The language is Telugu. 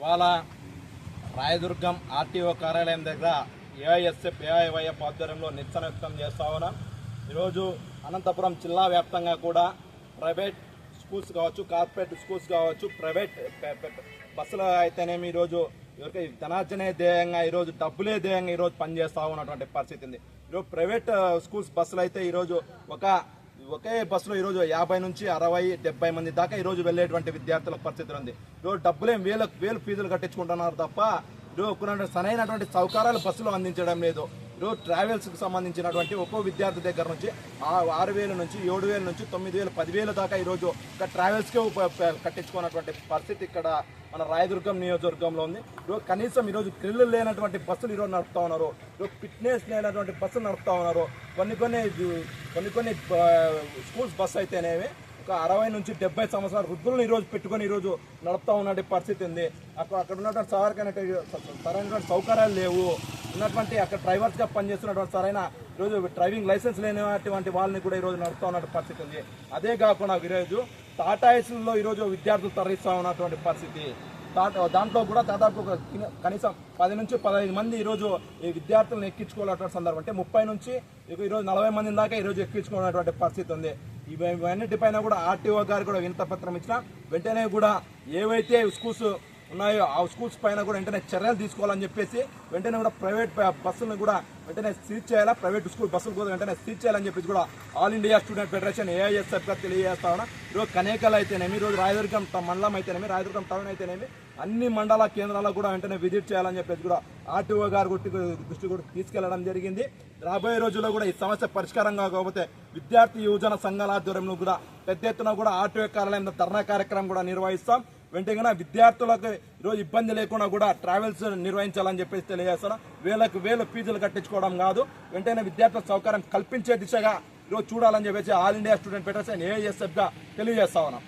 ఇవాళ రాయదుర్గం ఆర్టీఓ కార్యాలయం దగ్గర ఏఐఎస్ఎఫ్ ఏఐవైఎఫ్ ఆధ్వర్యంలో నిరసన వ్యక్తం చేస్తా ఉన్నాం. ఈరోజు అనంతపురం జిల్లా వ్యాప్తంగా కూడా ప్రైవేట్ స్కూల్స్ కావచ్చు కార్పొరేట్ స్కూల్స్ కావచ్చు ప్రైవేట్ బస్సులు అయితేనేమి ఈరోజు ఎవరికి ధనార్జనే ధ్యేయంగా ఈరోజు డబ్బులే ధ్యేయంగా ఈరోజు పనిచేస్తూ ఉన్నటువంటి పరిస్థితి ఉంది. ఈరోజు ప్రైవేట్ స్కూల్స్ బస్సులు అయితే ఈరోజు ఒక ఒకే బస్సులో ఈరోజు యాభై నుంచి అరవై డెబ్బై మంది దాకా ఈరోజు వెళ్ళేటువంటి విద్యార్థుల పరిస్థితి ఉంది. ఈరోజు డబ్బులేం వేల వేలు ఫీజులు కట్టించుకుంటున్నారు తప్ప ఈరోజు సరైనటువంటి సౌకర్యాలు బస్సులో అందించడం లేదు. ఈరోజు ట్రావెల్స్కి సంబంధించినటువంటి ఒక్కో విద్యార్థి దగ్గర నుంచి ఆరు వేల నుంచి ఏడు వేల నుంచి తొమ్మిది వేలు పదివేలు దాకా ఈరోజు ఇక్కడ ట్రావెల్స్కే కట్టించుకున్నటువంటి పరిస్థితి ఇక్కడ మన రాయదుర్గం నియోజకవర్గంలో ఉంది. ఈరోజు కనీసం ఈరోజు గ్రిల్లు లేనటువంటి బస్సులు ఈరోజు నడుపుతా ఉన్నారు. ఈరోజు ఫిట్నెస్ లేనటువంటి బస్సులు నడుపుతా ఉన్నారు. కొన్ని కొన్ని కొన్ని కొన్ని స్కూల్స్ బస్సు అయితేనేవి ఒక అరవై నుంచి డెబ్బై సంవత్సరాల వృద్ధులను ఈరోజు పెట్టుకొని ఈరోజు నడుపుతా ఉన్నటువంటి పరిస్థితి ఉంది. అక్కడ అక్కడ ఉన్నటువంటి సరైనటువంటి సరైనటువంటి సౌకర్యాలు లేవు. ఉన్నటువంటి అక్కడ డ్రైవర్స్గా పనిచేస్తున్నటువంటి సరైన ఈరోజు డ్రైవింగ్ లైసెన్స్ లేనటువంటి వాళ్ళని కూడా ఈరోజు నడుపుతా ఉన్నటువంటి పరిస్థితి ఉంది. అదే కాకుండా ఈరోజు టాటాయిస్లో ఈరోజు విద్యార్థులు తరలిస్తూ ఉన్నటువంటి పరిస్థితి. దాంట్లో కూడా దాదాపు ఒక కనీసం పది నుంచి పదహైదు మంది ఈరోజు ఈ విద్యార్థులను ఎక్కించుకోవాలన్నటువంటి సందర్భం. అంటే ముప్పై నుంచి ఇక ఈరోజు నలభై మంది దాకా ఈరోజు ఎక్కించుకున్నటువంటి పరిస్థితి ఉంది. ఇవి- ఇవన్నిటిపైన కూడా ఆర్టీఓ గారు కూడా వినతపత్రం ఇచ్చిన వెంటనే కూడా ఏవైతే స్కూల్స్ ఉన్నాయో. ఆ స్కూల్స్ పైన కూడా వెంటనే చర్యలు తీసుకోవాలని చెప్పేసి వెంటనే కూడా ప్రైవేట్ బస్సులను కూడా వెంటనే సీజ్ చేయాలా? ప్రైవేట్ స్కూల్ బస్సులు కూడా వెంటనే సీజ్ చేయాలని చెప్పేసి కూడా ఆల్ ఇండియా స్టూడెంట్ ఫెడరేషన్ ఏఐఎస్ఎఫ్గా తెలియజేస్తా ఉన్నా. ఈరోజు కనేకల్ అయితేనేమి ఈరోజు రాయదుర్గం ట- మండలం అయితేనేమి రాయదుర్గం టౌన్ అయితేనేమి అన్ని మండల కేంద్రాలకు కూడా వెంటనే విజిట్ చేయాలని చెప్పేసి కూడా ఆర్టీఓ గారు దృష్టి కూడా తీసుకెళ్ళడం జరిగింది. రాబోయే రోజుల్లో కూడా ఈ సమస్య పరిష్కారం కాకపోతే విద్యార్థి యువజన సంఘాల ఆధ్వర్యంలో కూడా పెద్ద ఎత్తున కూడా ఆర్టీఓ కార్యాలయం ధర్నా కార్యక్రమం కూడా నిర్వహిస్తాం. వెంటనే విద్యార్థులకు ఈరోజు ఇబ్బంది లేకుండా కూడా ట్రావెల్స్ నిర్వహించాలని చెప్పేసి తెలియజేస్తాను వేలకు వేల ఫీజులు కట్టించుకోవడం కాదు. వెంటనే విద్యార్థుల సౌకర్యం కల్పించే దిశగా ఈరోజు చూడాలని చెప్పేసి ఆల్ ఇండియా స్టూడెంట్ ఫెడరేషన్ ఏఎస్ఎఫ్గా తెలియజేస్తా ఉన్నాం.